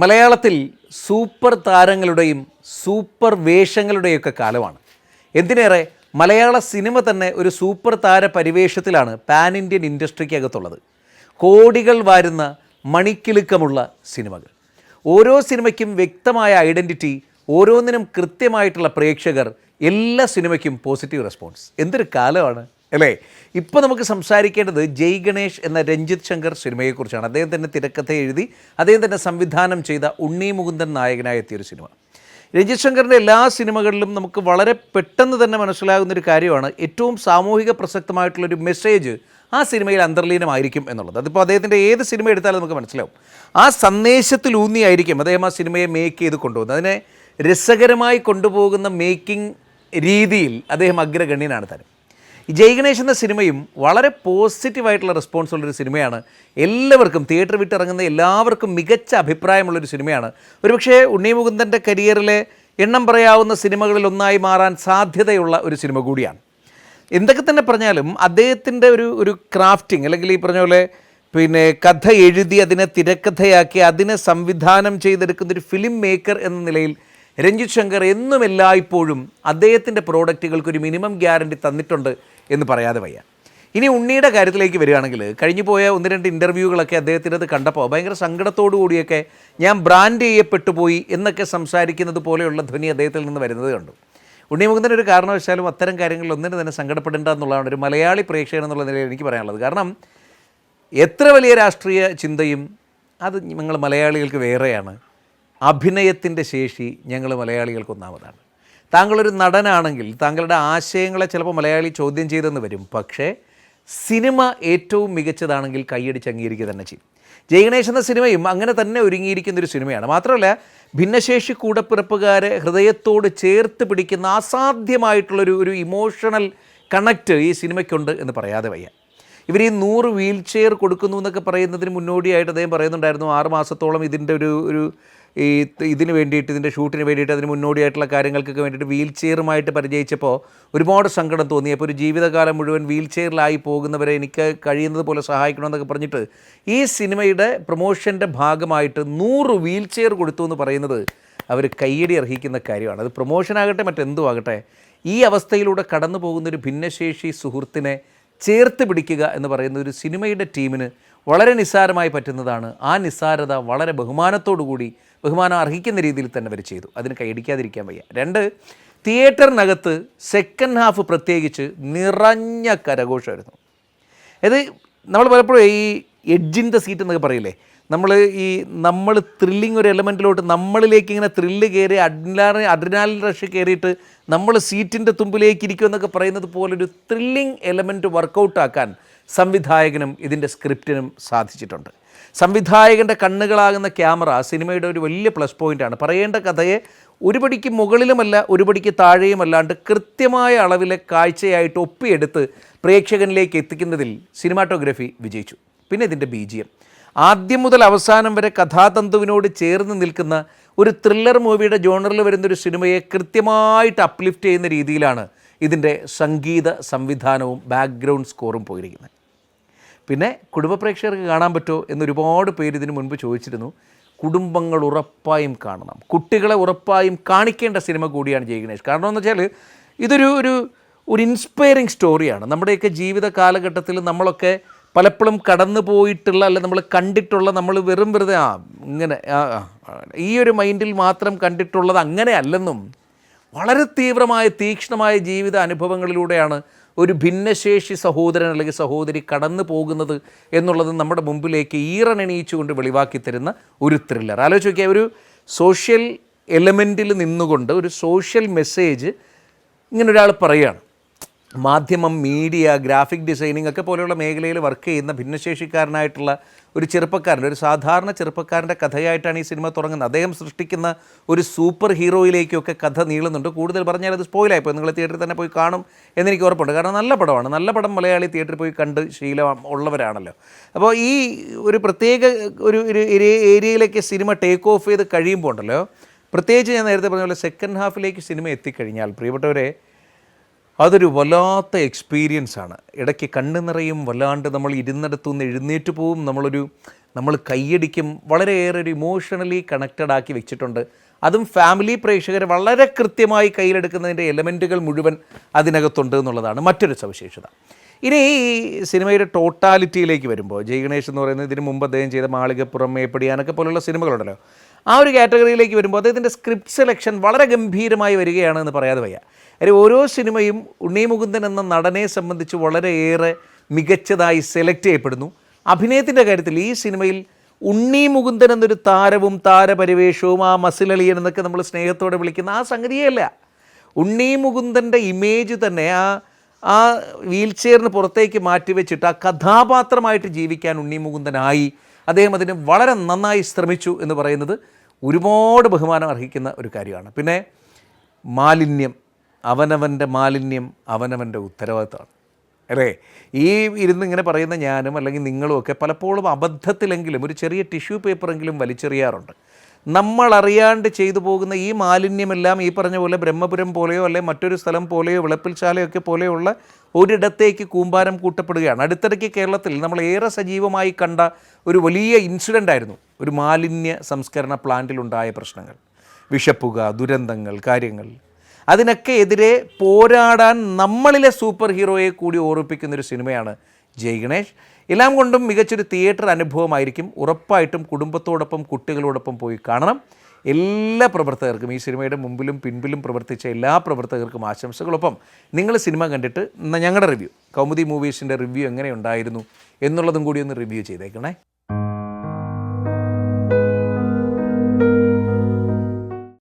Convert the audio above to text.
മലയാളത്തിൽ super താരങ്ങളുടെയും super വേഷങ്ങളുടെയൊക്കെ കാലമാണ്. എന്തിനേറെ മലയാള സിനിമ തന്നെ ഒരു സൂപ്പർ താര പരിവേഷത്തിലാണ് പാൻ ഇന്ത്യൻ ഇൻഡസ്ട്രിക്കകത്തുള്ളത്. കോടികൾ വാരുന്ന മണിക്കിളുക്കമുള്ള സിനിമകൾ. ഓരോ സിനിമയ്ക്കും വ്യക്തമായ ഐഡന്റിറ്റി ഓരോന്നിനും കൃത്യമായിട്ടുള്ള പ്രേക്ഷകർ എല്ലാ സിനിമയ്ക്കും പോസിറ്റീവ് റെസ്പോൺസ്. എന്തൊരു കാലമാണ്. അല്ലേ? ഇപ്പോൾ നമുക്ക് സംസാരിക്കേണ്ടത് ജയ് ഗണേഷ് എന്ന രഞ്ജിത് ശങ്കർ സിനിമയെക്കുറിച്ചാണ്. അദ്ദേഹം തന്നെ തിരക്കഥ എഴുതി അദ്ദേഹം തന്നെ സംവിധാനം ചെയ്ത ഉണ്ണി മുകുന്ദൻ നായകനായ എത്തിയൊരു സിനിമ. രഞ്ജിത് ശങ്കറിന്റെ എല്ലാ സിനിമകളിലും നമുക്ക് വളരെ പെട്ടെന്ന് തന്നെ മനസ്സിലാകുന്ന ഒരു കാര്യമാണ് ഏറ്റവും സാമൂഹിക പ്രസക്തമായിട്ടുള്ളൊരു മെസ്സേജ് ആ സിനിമയിൽ അന്തർലീനമായിരിക്കും എന്നുള്ളത്. അതിപ്പോൾ അദ്ദേഹത്തിന്റെ ഏത് സിനിമ എടുത്താലും നമുക്ക് മനസ്സിലാവും. ആ സന്ദേശത്തിലൂന്നിയായിരിക്കും അദ്ദേഹം ആ സിനിമയെ മേക്ക് ചെയ്ത് കൊണ്ടുപോകുന്നത്. അതിനെ രസകരമായി കൊണ്ടുപോകുന്ന മേക്കിംഗ് രീതിയിൽ അദ്ദേഹം അഗ്രഗണ്യനാണ് ഈ ജയ് ഗണേഷ് എന്ന സിനിമയും വളരെ പോസിറ്റീവായിട്ടുള്ള റെസ്പോൺസ് ഉള്ളൊരു സിനിമയാണ്. എല്ലാവർക്കും തിയേറ്റർ വിട്ടിറങ്ങുന്ന എല്ലാവർക്കും മികച്ച അഭിപ്രായമുള്ളൊരു സിനിമയാണ്. ഒരുപക്ഷേ ഉണ്ണി മുകുന്ദന്റെ കരിയറിലെ എണ്ണം പറയാവുന്ന സിനിമകളിൽ ഒന്നായി മാറാൻ സാധ്യതയുള്ള ഒരു സിനിമ കൂടിയാണ്. എന്തൊക്കെ തന്നെ പറഞ്ഞാലും അദ്ദേഹത്തിന്റെ ഒരു ഒരു ക്രാഫ്റ്റിംഗ് അല്ലെങ്കിൽ ഈ പറഞ്ഞ പോലെ പിന്നെ കഥ എഴുതി അതിനെ തിരക്കഥയാക്കി അതിനെ സംവിധാനം ചെയ്തെടുക്കുന്ന ഒരു ഫിലിം മേക്കർ എന്ന നിലയിൽ രഞ്ജിത് ശങ്കർ എന്നും എല്ലായ്പ്പോഴും അദ്ദേഹത്തിന്റെ പ്രോഡക്റ്റുകൾക്ക് ഒരു മിനിമം ഗ്യാരണ്ടി തന്നിട്ടുണ്ട്. എന്ന് പറയാതെ വയ്യ. ഇനി ഉണ്ണിയുടെ കാര്യത്തിലേക്ക് വരികയാണെങ്കിൽ കഴിഞ്ഞു പോയ ഒന്ന് രണ്ട് ഇന്റർവ്യൂകളൊക്കെ അദ്ദേഹത്തിനത് കണ്ടപ്പോൾ ഭയങ്കര സങ്കടത്തോടു കൂടിയൊക്കെ ഞാൻ ബ്രാൻഡ് ചെയ്യപ്പെട്ടു പോയി എന്നൊക്കെ സംസാരിക്കുന്നത് പോലെയുള്ള ധ്വനി അദ്ദേഹത്തിൽ നിന്ന് വരുന്നത് കണ്ടു. ഉണ്ണിമുകുന്ദൻ ഒരു കാരണവശാലും അത്തരം കാര്യങ്ങളിൽ ഒന്നിനു തന്നെ സങ്കടപ്പെടേണ്ട എന്നുള്ളതാണ് ഒരു മലയാളി പ്രേക്ഷകൻ എന്നുള്ള നിലയിൽ എനിക്ക് പറയാനുള്ളത്. കാരണം എത്ര വലിയ രാഷ്ട്രീയ ചിന്തയും അത് ഞങ്ങൾ മലയാളികൾക്ക് വേറെയാണ്. അഭിനയത്തിന്റെ ശേഷി ഞങ്ങൾ മലയാളികൾക്ക് ഒന്നാമതാണ്. താങ്കളൊരു നടനാണെങ്കിൽ താങ്കളുടെ ആശയങ്ങളെ ചിലപ്പോൾ മലയാളി ചോദ്യം ചെയ്തെന്ന് വരും. പക്ഷേ സിനിമ ഏറ്റവും മികച്ചതാണെങ്കിൽ കൈയടിച്ച് അംഗീകരിക്കുക തന്നെ ചെയ്യും. ജയഗണേഷ് എന്ന സിനിമയും അങ്ങനെ തന്നെ ഒരുങ്ങിയിരിക്കുന്ന ഒരു സിനിമയാണ്. മാത്രമല്ല ഭിന്നശേഷി കൂടപ്പിറപ്പുകാരെ ഹൃദയത്തോട് ചേർത്ത് പിടിക്കുന്ന അസാധ്യമായിട്ടുള്ളൊരു ഒരു ഇമോഷണൽ കണക്റ്റ് ഈ സിനിമയ്ക്കുണ്ട് എന്ന് പറയാതെ വയ്യ. ഇവർ ഈ നൂറ് വീൽ ചെയർ കൊടുക്കുന്നു എന്നൊക്കെ പറയുന്നതിന് മുന്നോടിയായിട്ട് അദ്ദേഹം പറയുന്നുണ്ടായിരുന്നു ആറ് മാസത്തോളം ഇതിന്റെ ഒരു ഒരു ഈ ഇതിന് വേണ്ടിയിട്ട് ഇതിന്റെ ഷൂട്ടിന് വേണ്ടിയിട്ട് അതിന് മുന്നോടിയായിട്ടുള്ള കാര്യങ്ങൾക്കൊക്കെ വേണ്ടിയിട്ട് വീൽ ചെയറുമായിട്ട് പരിചയിച്ചപ്പോൾ ഒരുപാട് സങ്കടം തോന്നി. അപ്പോൾ ഒരു ജീവിതകാലം മുഴുവൻ വീൽ ചെയറിലായി പോകുന്നവരെ എനിക്ക് കഴിയുന്നത് പോലെ സഹായിക്കണമെന്നൊക്കെ പറഞ്ഞിട്ട് ഈ സിനിമയുടെ പ്രൊമോഷന്റെ ഭാഗമായിട്ട് നൂറ് വീൽ ചെയർ കൊടുത്തു എന്ന് പറയുന്നത് അവർ കയ്യടി അർഹിക്കുന്ന കാര്യമാണ്. അത് പ്രൊമോഷനാകട്ടെ മറ്റെന്തും ആകട്ടെ ഈ അവസ്ഥയിലൂടെ കടന്നു പോകുന്ന ഒരു ഭിന്നശേഷി സുഹൃത്തിനെ ചേർത്ത് പിടിക്കുക എന്ന് പറയുന്ന ഒരു സിനിമയുടെ ടീമിന് വളരെ നിസ്സാരമായി പറ്റുന്നതാണ്. ആ നിസ്സാരത വളരെ ബഹുമാനത്തോടു കൂടി ബഹുമാനം അർഹിക്കുന്ന രീതിയിൽ തന്നെ അവർ ചെയ്തു. അതിന് കൈയടിക്കാതിരിക്കാൻ വയ്യ. രണ്ട് തിയേറ്ററിനകത്ത് സെക്കൻഡ് ഹാഫ് പ്രത്യേകിച്ച് നിറഞ്ഞ കരഘോഷമായിരുന്നു. ഇത് നമ്മൾ പലപ്പോഴും ഈ എഡ്ജിന്റെ സീറ്റ് എന്നൊക്കെ പറയില്ലേ? നമ്മൾ ഈ നമ്മൾ ത്രില്ലിങ് ഒരു എലമെന്റിലോട്ട് നമ്മളിലേക്ക് ഇങ്ങനെ ത്രില്ല് കയറി അഡ്രിനാൽ അഡ്രിനാലിൻ റഷ് കയറിയിട്ട് നമ്മൾ സീറ്റിന്റെ തുമ്പിലേക്ക് ഇരിക്കും എന്നൊക്കെ പറയുന്നത് പോലൊരു ത്രില്ലിങ് എലമെന്റ് വർക്കൗട്ടാക്കാൻ സംവിധായകനും ഇതിന്റെ സ്ക്രിപ്റ്റിനും സാധിച്ചിട്ടുണ്ട്. സംവിധായകന്റെ കണ്ണുകളാകുന്ന ക്യാമറ സിനിമയുടെ ഒരു വലിയ പ്ലസ് പോയിന്റാണ് പറയേണ്ട കഥയെ ഒരുപടിക്ക് മുകളിലുമല്ല ഒരുപടിക്ക് താഴെയുമല്ലാണ്ട് കൃത്യമായ അളവിലെ കാഴ്ചയായിട്ട് ഒപ്പിയെടുത്ത് പ്രേക്ഷകനിലേക്ക് എത്തിക്കുന്നതിൽ സിനിമാറ്റോഗ്രഫി വിജയിച്ചു. പിന്നെ ഇതിന്റെ ബി ജി എം ആദ്യം മുതൽ അവസാനം വരെ കഥാതന്തുവിനോട് ചേർന്ന് നിൽക്കുന്ന ഒരു ത്രില്ലർ മൂവിയുടെ ജോണറിൽ വരുന്നൊരു സിനിമയെ കൃത്യമായിട്ട് അപ്ലിഫ്റ്റ് ചെയ്യുന്ന രീതിയിലാണ് ഇതിന്റെ സംഗീത സംവിധാനവും ബാക്ക്ഗ്രൗണ്ട് സ്കോറും പോയിരിക്കുന്നത്. പിന്നെ കുടുംബ പ്രേക്ഷകർക്ക് കാണാൻ പറ്റുമോ എന്നൊരുപാട് പേര് ഇതിനു മുൻപ് ചോദിച്ചിരുന്നു. കുടുംബങ്ങൾ ഉറപ്പായും കാണണം. കുട്ടികളെ ഉറപ്പായും കാണിക്കേണ്ട സിനിമ കൂടിയാണ് ജയ് ഗണേഷ്. കാരണം എന്ന് വെച്ചാൽ ഇതൊരു ഒരു ഒരു ഇൻസ്പയറിങ് സ്റ്റോറിയാണ് നമ്മുടെയൊക്കെ ജീവിത കാലഘട്ടത്തിൽ നമ്മളൊക്കെ പലപ്പോഴും കടന്നു പോയിട്ടുള്ള അല്ല നമ്മൾ കണ്ടിട്ടുള്ള നമ്മൾ വെറും വെറുതെ ആ ഇങ്ങനെ ഈ ഒരു മൈൻഡിൽ മാത്രം കണ്ടിട്ടുള്ളത് അങ്ങനെ അല്ലെന്നും വളരെ തീവ്രമായ തീക്ഷ്ണമായ ജീവിത അനുഭവങ്ങളിലൂടെയാണ് ഒരു ഭിന്നശേഷി സഹോദരൻ അല്ലെങ്കിൽ സഹോദരി കടന്നു പോകുന്നത് എന്നുള്ളത് നമ്മുടെ മുമ്പിലേക്ക് ഈറനെണീച്ചുകൊണ്ട് വെളിവാക്കി തരുന്ന ഒരു ത്രില്ലർ ആലോചിച്ച് നോക്കിയാൽ ഒരു സോഷ്യൽ എലമെന്റിൽ നിന്നുകൊണ്ട് ഒരു സോഷ്യൽ മെസ്സേജ് ഇങ്ങനെ ഒരാൾ പറയുകയാണ്. മാധ്യമം മീഡിയ ഗ്രാഫിക് ഡിസൈനിങ് ഒക്കെ പോലെയുള്ള മേഖലയിൽ വർക്ക് ചെയ്യുന്ന ഭിന്നശേഷിക്കാരനായിട്ടുള്ള ഒരു ചെറുപ്പക്കാരൻ ഒരു സാധാരണ ചെറുപ്പക്കാരന്റെ കഥയായിട്ടാണ് ഈ സിനിമ തുടങ്ങുന്നത്. അദ്ദേഹം സൃഷ്ടിക്കുന്ന ഒരു സൂപ്പർ ഹീറോയിലേക്കൊക്കെ കഥ നീളുന്നുണ്ട്. കൂടുതൽ പറഞ്ഞാൽ അത് സ്പോയിലായിപ്പോൾ നിങ്ങൾ തിയേറ്ററിൽ തന്നെ പോയി കാണും എന്നെനിക്ക് ഉറപ്പുണ്ട്. കാരണം നല്ല പടമാണ്. നല്ല പടം മലയാളി തിയേറ്ററിൽ പോയി കണ്ട് ശീലം ഉള്ളവരാണല്ലോ. അപ്പോൾ ഈ ഒരു പ്രത്യേക ഒരു ഒരു ഏരിയയിലേക്ക് സിനിമ ടേക്ക് ഓഫ് ചെയ്ത് കഴിയുമ്പോൾ ഉണ്ടല്ലോ പ്രത്യേകിച്ച് ഞാൻ നേരത്തെ പറഞ്ഞ പോലെ സെക്കൻഡ് ഹാഫിലേക്ക് സിനിമ എത്തിക്കഴിഞ്ഞാൽ പ്രിയപ്പെട്ടവരെ അതൊരു വല്ലാത്ത എക്സ്പീരിയൻസ് ആണ്. ഇടയ്ക്ക് കണ്ണു നിറയും വല്ലാണ്ട് നമ്മൾ ഇരുന്നിടത്തു നിന്ന് എഴുന്നേറ്റ് പോവും. നമ്മളൊരു നമ്മൾ കൈയടിക്കും. വളരെയേറെ ഒരു ഇമോഷണലി കണക്റ്റഡ് ആക്കി വെച്ചിട്ടുണ്ട്. അതും ഫാമിലി പ്രേക്ഷകരെ വളരെ കൃത്യമായി കയ്യിലെടുക്കുന്നതിന്റെ എലമെന്റുകൾ മുഴുവൻ അതിനകത്തുണ്ട് എന്നുള്ളതാണ് മറ്റൊരു സവിശേഷത. ഇനി ഈ സിനിമയുടെ ടോട്ടാലിറ്റിയിലേക്ക് വരുമ്പോൾ ജയ് ഗണേഷ് എന്ന് പറയുന്നത് ഇതിന് മുമ്പ് അദ്ദേഹം ചെയ്ത മാളികപ്പുറം മേപ്പടിയാനൊക്കെ പോലുള്ള സിനിമകളുണ്ടല്ലോ. ആ ഒരു കാറ്റഗറിയിലേക്ക് വരുമ്പോൾ അദ്ദേഹത്തിന്റെ സ്ക്രിപ്റ്റ് സെലക്ഷൻ വളരെ ഗംഭീരമായി വരികയാണ് എന്ന് പറയാതെ വയ്യ. കാര്യം ഓരോ സിനിമയും ഉണ്ണി മുകുന്ദൻ എന്ന നടനെ സംബന്ധിച്ച് വളരെയേറെ മികച്ചതായി സെലക്ട് ചെയ്യപ്പെടുന്നു. അഭിനയത്തിന്റെ കാര്യത്തിൽ ഈ സിനിമയിൽ ഉണ്ണി മുകുന്ദൻ എന്നൊരു താരവും താരപരിവേഷവും ആ മസിലളിയൻ എന്നൊക്കെ നമ്മൾ സ്നേഹത്തോടെ വിളിക്കുന്ന ആ സംഗതിയല്ല. ഉണ്ണി മുകുന്ദന്റെ ഇമേജ് തന്നെ ആ ആ വീൽ ചെയറിന് പുറത്തേക്ക് മാറ്റിവെച്ചിട്ട് ആ കഥാപാത്രമായിട്ട് ജീവിക്കാൻ ഉണ്ണി മുകുന്ദനായി അദ്ദേഹം അതിന് വളരെ നന്നായി ശ്രമിച്ചു എന്ന് പറയുന്നത് ഒരുപാട് ബഹുമാനം അർഹിക്കുന്ന ഒരു കാര്യമാണ്. പിന്നെ മാലിന്യം. അവനവന്റെ മാലിന്യം അവനവന്റെ ഉത്തരവാദിത്തമാണ്. അല്ലേ? ഈ ഇരുന്ന് ഇങ്ങനെ പറയുന്ന ഞാനും അല്ലെങ്കിൽ നിങ്ങളും ഒക്കെ പലപ്പോഴും അബദ്ധത്തിലെങ്കിലും ഒരു ചെറിയ ടിഷ്യൂ പേപ്പറെങ്കിലും വലിച്ചെറിയാറുണ്ട്. നമ്മൾ അറിയാണ്ട് ചെയ്തു പോകുന്ന ഈ മാലിന്യമെല്ലാം ഈ പറഞ്ഞ പോലെ ബ്രഹ്മപുരം പോലെയോ അല്ലെങ്കിൽ മറ്റൊരു സ്ഥലം പോലെയോ വിളപ്പിൽശാലയൊക്കെ പോലെയുള്ള ഒരിടത്തേക്ക് കൂമ്പാരം കൂട്ടപ്പെടുകയാണ്. അടുത്തിടയ്ക്ക് കേരളത്തിൽ നമ്മൾ ഏറെ സജീവമായി കണ്ട ഒരു വലിയ ഇൻസിഡന്റ് ആയിരുന്നു. ഒരു മാലിന്യ സംസ്കരണ പ്ലാന്റിലുണ്ടായ പ്രശ്നങ്ങൾ. വിഷപ്പുക ദുരന്തങ്ങൾ കാര്യങ്ങൾ. അതിനൊക്കെ എതിരെ പോരാടാൻ നമ്മളിലെ സൂപ്പർ ഹീറോയെ കൂടി ഓർപ്പിക്കുന്നൊരു സിനിമയാണ് ജയ് ഗണേഷ്. എല്ലാം കൊണ്ടും മികച്ചൊരു തിയേറ്റർ അനുഭവമായിരിക്കും. ഉറപ്പായിട്ടും കുടുംബത്തോടൊപ്പം കുട്ടികളോടൊപ്പം പോയി കാണണം. എല്ലാ പ്രവർത്തകർക്കും ഈ സിനിമയുടെ മുമ്പിലും പിൻപിലും പ്രവർത്തിച്ച എല്ലാ പ്രവർത്തകർക്കും ആശംസകളൊപ്പം നിങ്ങൾ സിനിമ കണ്ടിട്ട് ഞങ്ങളുടെ റിവ്യൂ കൗമുദി മൂവീസിന്റെ റിവ്യൂ എങ്ങനെ ഉണ്ടായിരുന്നു എന്നുള്ളതും കൂടി ഒന്ന് റിവ്യൂ ചെയ്തേക്കണേ.